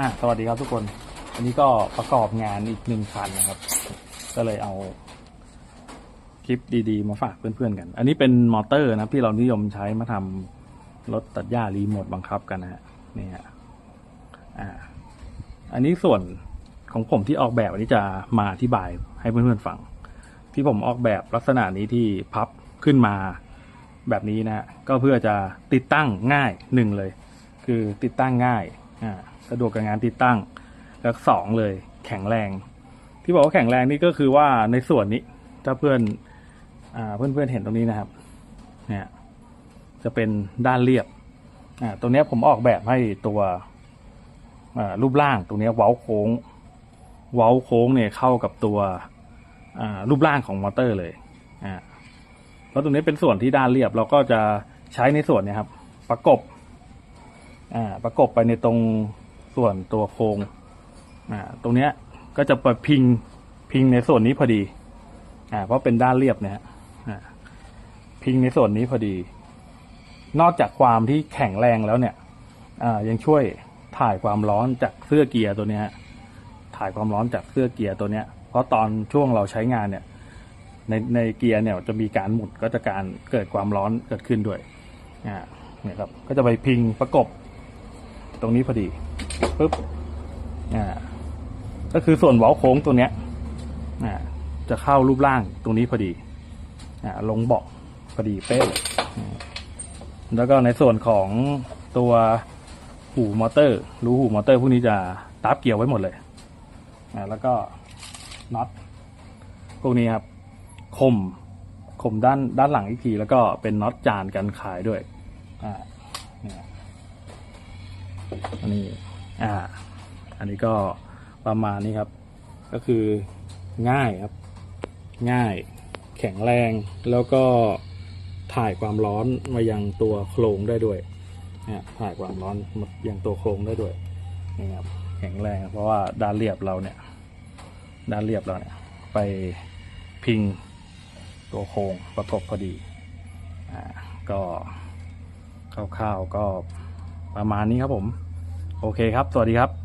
อะสวัสดีครับทุกคน อันนี้ก็ประกอบงานอีกหนึ่งคันนะครับ ก็เลยเอาคลิปดีๆ มาฝากเพื่อนๆกัน อันนี้เป็นมอเตอร์นะที่เรานิยมใช้มาทำรถตัดหญ้ารีโมทบังคับกันนะฮะนี่ฮะอ่า อันนี้ส่วนของผมที่ออกแบบอันนี้จะมาอธิบายให้เพื่อนๆฟัง ที่ผมออกแบบลักษณะนี้ที่พับขึ้นมาแบบนี้นะฮะก็เพื่อจะติดตั้งง่ายหนึ่งเลย คือติดตั้งง่าย สะดวกกับงานติดตั้ง แล้วสองเลยแข็งแรง ที่บอกว่าแข็งแรงนี่ก็คือว่าในส่วนนี้ถ้าเพื่อนอ่าเพื่อนๆเห็นตรงนี้นะครับ เนี่ยจะเป็นด้านเรียบอ่าตรงนี้ผมออกแบบให้ตัวรูปร่างตรงนี้เว้าโค้ง เว้าโค้งเนี่ยเข้ากับตัวรูปร่างของมอเตอร์เลยอ่าแล้วตรงนี้เป็นส่วนที่ด้านเรียบเราก็จะใช้ในส่วนนี้ครับ ประกบ ประกบไปในตรงส่วนตัวโครงตรงเนี้ยก็จะไปพิงพิงในส่วนนี้พอดีอเพราะเป็นด้านเรียบเนี่ยพิงในส่วนนี้พอดี นอกจากความที่แข็งแรงแล้วเนี่ยยังช่วยถ่ายความร้อนจากเสื้อเกียร์ตัวนี้ถ่ายความร้อนจากเสื้อเกียร์ตัวเนี้ย เพราะตอนช่วงเราใช้งานเนี่ยในในเกียร์เนี่ยจะมีการหมุนก็จะการเกิดความร้อนเกิดขึ้นด้วยอ่าเนี่ยครับก็จะไปพิงประกบ ตรงนี้พอดีปึ๊บอ่าก็คือส่วนเว้าโค้งตัวเนี้ยอ่าจะเข้ารูปร่างตรงนี้พอดีอ่าลงเบาะพอดีเป๊ะแล้วก็ในส่วนของตัวหูมอเตอร์ รูหูมอเตอร์พวกนี้จะตับเกี่ยวไว้หมดเลยอ่าแล้วก็น็อตพวกนี้ครับคมคมด้านด้านหลังอีกที แล้วก็เป็นน็อตจานกันขายด้วยอ่าเนี่ย อันนี้อ่า อันนี้ก็ประมาณนี้ครับ ก็คือง่ายครับ ง่ายแข็งแรงแล้วก็ถ่ายความร้อนมายังตัวโครงได้ด้วยเนี่ยถ่ายความร้อนมายังตัวโครงได้ด้วยนี่ครับแข็งแรงเพราะว่าด้านเรียบเราเนี่ย ด้านเรียบเราเนี่ย ไปพิงตัวโครงประกบพอดีอ่าก็คร่าวๆก็ประมาณนี้ครับผม โอเคครับ สวัสดีครับ